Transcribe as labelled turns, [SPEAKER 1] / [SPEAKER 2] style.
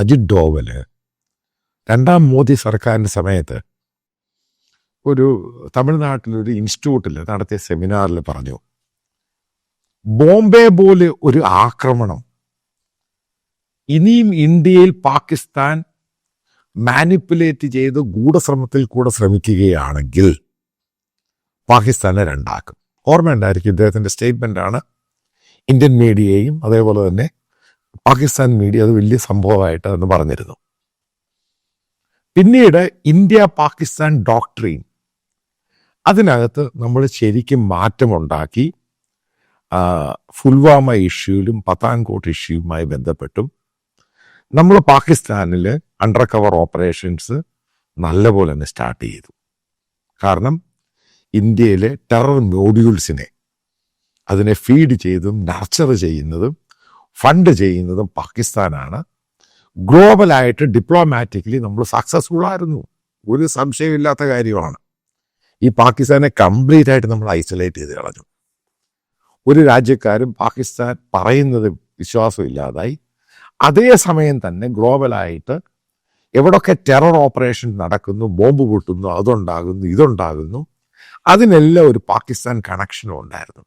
[SPEAKER 1] അജിത് ഡോവൽ. രണ്ടാം മോദി സർക്കാരിന്റെ സമയത്ത് ഒരു തമിഴ്നാട്ടിലൊരു ഇൻസ്റ്റിറ്റ്യൂട്ടിൽ നടത്തിയ സെമിനാറിൽ പറഞ്ഞു ബോംബെ പോലെ ഒരു ആക്രമണം. ഇനിയും ഇന്ത്യയിൽ പാകിസ്ഥാൻ മാനിപ്പുലേറ്റ് ചെയ്ത് ഗൂഢശ്രമത്തിൽ കൂടെ ശ്രമിക്കുകയാണെങ്കിൽ പാകിസ്ഥാനെ രണ്ടാക്കും. ഓർമ്മ ഉണ്ടായിരിക്കും സ്റ്റേറ്റ്മെന്റ് ആണ് ഇന്ത്യൻ മീഡിയയും അതേപോലെ തന്നെ പാകിസ്ഥാൻ മീഡിയ അത് വലിയ സംഭവമായിട്ട് എന്ന് പറഞ്ഞിരുന്നു. പിന്നീട് ഇന്ത്യ പാകിസ്ഥാൻ ഡോക്ട്രീൻ അതിനകത്ത് നമ്മൾ ശരിക്കും മാറ്റമുണ്ടാക്കി ഫുൽവാമ ഇഷ്യൂലും പത്താൻകോട്ട് ഇഷ്യൂവുമായി ബന്ധപ്പെട്ടും നമ്മൾ പാകിസ്ഥാനിൽ അണ്ടർ കവർ ഓപ്പറേഷൻസ് നല്ലപോലെ തന്നെ സ്റ്റാർട്ട് ചെയ്തു. കാരണം ഇന്ത്യയിലെ ടെറർ മോഡ്യൂൾസിനെ അതിനെ ഫീഡ് ചെയ്തും നർച്ചർ ചെയ്യുന്നതും ഫണ്ട് ചെയ്യുന്നതും പാകിസ്ഥാനാണ്. ഗ്ലോബലായിട്ട് ഡിപ്ലോമാറ്റിക്കലി നമ്മൾ സക്സസ്ഫുൾ ആയിരുന്നു. ഒരു സംശയമില്ലാത്ത കാര്യമാണ്. ഈ പാകിസ്ഥാനെ കംപ്ലീറ്റ് ആയിട്ട് നമ്മൾ ഐസൊലേറ്റ് ചെയ്ത് കളഞ്ഞു. ഒരു രാജ്യക്കാരും പാകിസ്ഥാൻ പറയുന്നത് വിശ്വാസമില്ലാതായി അതേസമയം തന്നെ ഗ്ലോബലായിട്ട് എവിടൊക്കെ ടെറർ ഓപ്പറേഷൻ നടക്കുന്നു ബോംബ് പൊട്ടുന്നു അതുണ്ടാകുന്നു ഇതുണ്ടാകുന്നു അതിനെല്ലാം ഒരു പാകിസ്ഥാൻ കണക്ഷനും ഉണ്ടായിരുന്നു.